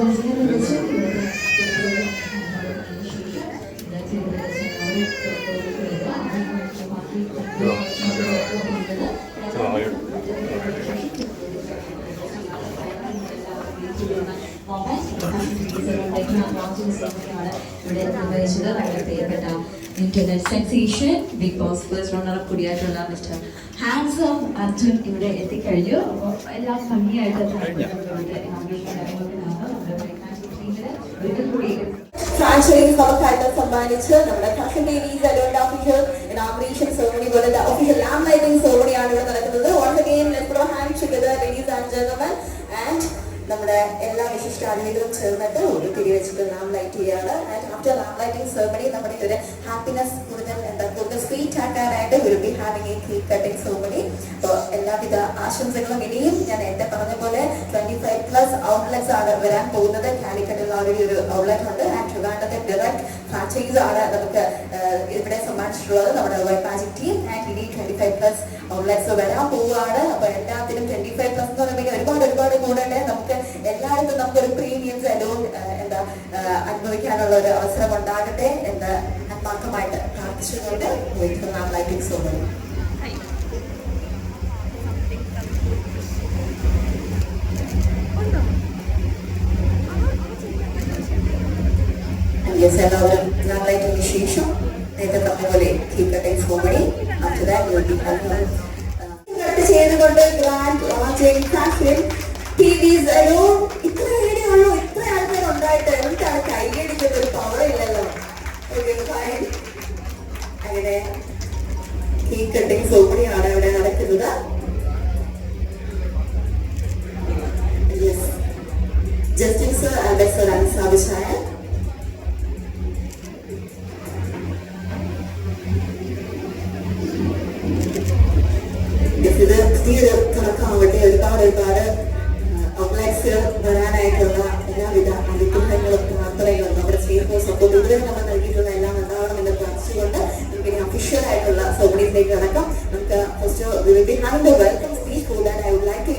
Thank you. ഇവിടെ നിർവഹിച്ചത് വളരെ പ്രിയപ്പെട്ട സെൻസേഷൻ ബിഗ് ഫസ്റ്റ് റണ്ണർ കൂടിയായിട്ടുള്ള മിസ്റ്റർ ഹാൻസം അർജുൻ ഇവിടെ എത്തിക്കഴിഞ്ഞു അപ്പോൾ എല്ലാം ഭംഗിയായിട്ട് ഫ്രാഞ്ചൈസ് നമുക്കായിട്ട് സമ്മാനിച്ച് നമ്മുടെ fashion ladies along official inauguration ceremony പോലത്തെ ഒഫീഷ്യൽ ലാം ലൈറ്റിംഗ് സെറമണിയാണ് നടക്കുന്നത് once again let's hand together ladies and gentlemen നമ്മുടെ എല്ലാ വിശിഷ്ട അതിഥികളും ചേർന്നിട്ട് ഒരു തിരി വെച്ചിട്ട് നാം ലൈറ്റ് ചെയ്യാണ് and after lamp lighting ceremony നമ്മുടെ ഒരു ഹാപ്പിനെസ് കൂടുതൽ എന്താ കൂടുതൽ സ്വീറ്റ് ആക്കാനായിട്ട് will be having a cake cutting ceremony അപ്പോൾ എല്ലാവിധ ആശംസകളും ഇനിയും ഞാൻ നേരത്തെ പറഞ്ഞ പോലെ ട്വന്റി ഫൈവ് പ്ലസ് ഔട്ട്ലെറ്റ്സ് ആണ് വരാൻ പോകുന്നത്. കാലിക്കറ്റിൽ ഓൾറെഡി ഒരു ഔട്ട്ലെറ്റ് ഉണ്ട്. ആൻഡ് ട്രിവാൻഡത്തെ ഡയറക്റ്റ് ഫ്രാഞ്ചൈസ് ആണ് നമുക്ക് ഇവിടെ സമ്മാനിച്ചിട്ടുള്ളത് നമ്മുടെ മാജിക് ടീം ആൻഡ് ഇനി ട്വന്റി ഫൈവ് പ്ലസ് ഔട്ട്ലെറ്റ്സ് വരാൻ പോവുകയാണ്. അപ്പോൾ എല്ലാത്തിനും ട്വന്റി ഫൈവ് പ്ലസ് എന്ന് പറയുമ്പോൾ ഒരുപാട് എല്ലായിടത്തും നമുക്കൊരു പ്രീമിയം സലൂൺ എന്താ അനുഭവിക്കാനുള്ള ഒരു അവസരം ഉണ്ടാകട്ടെ എന്ന് ആത്മാർത്ഥമായിട്ട് പ്രാർത്ഥിച്ചുകൊണ്ട് വീട്ടിൽ നാം ലൈറ്റിംഗ് സോമണി യെസ് എല്ലാവരും നാം ലൈറ്റിംഗിന് ശേഷം നേരത്തെ പറഞ്ഞ പോലെ cake cutting ceremony after that we will be having cut ചെയ്തുകൊണ്ട് ഗ്രാൻഡ് ലോഞ്ചിങ് ഫാഷൻ അല്ലോ ഇത്ര ഉള്ളൂ ഇത്ര ആൾക്കാർ ഉണ്ടായിട്ട്. എന്താണ് കൈയടിക്കുന്ന ഒരു fine. അങ്ങനെ ഈ കട്ടിങ് സോമണിയാണ് അവിടെ നടക്കുന്നത്. സർ ആണ് സ്ഥാപിച്ചായ ഇത് പുതിയൊരു അനുഗ്രഹങ്ങളും പ്രാർത്ഥനകളും നമ്മുടെ സ്നേഹവും സപ്പോർട്ട് ഇതുവരെ നമ്മൾ നൽകിയിട്ടുള്ള എല്ലാം ഉണ്ടാവണമെന്ന് പ്രാർത്ഥിച്ചുകൊണ്ട് നമുക്ക് ഇനി ഒഫീഷ്യൽ ആയിട്ടുള്ള സൗകര്യത്തിലേക്ക് കടക്കാം. നമുക്ക് ഫസ്റ്റ് വെൽക്കം വുഡ് ലൈക്ക്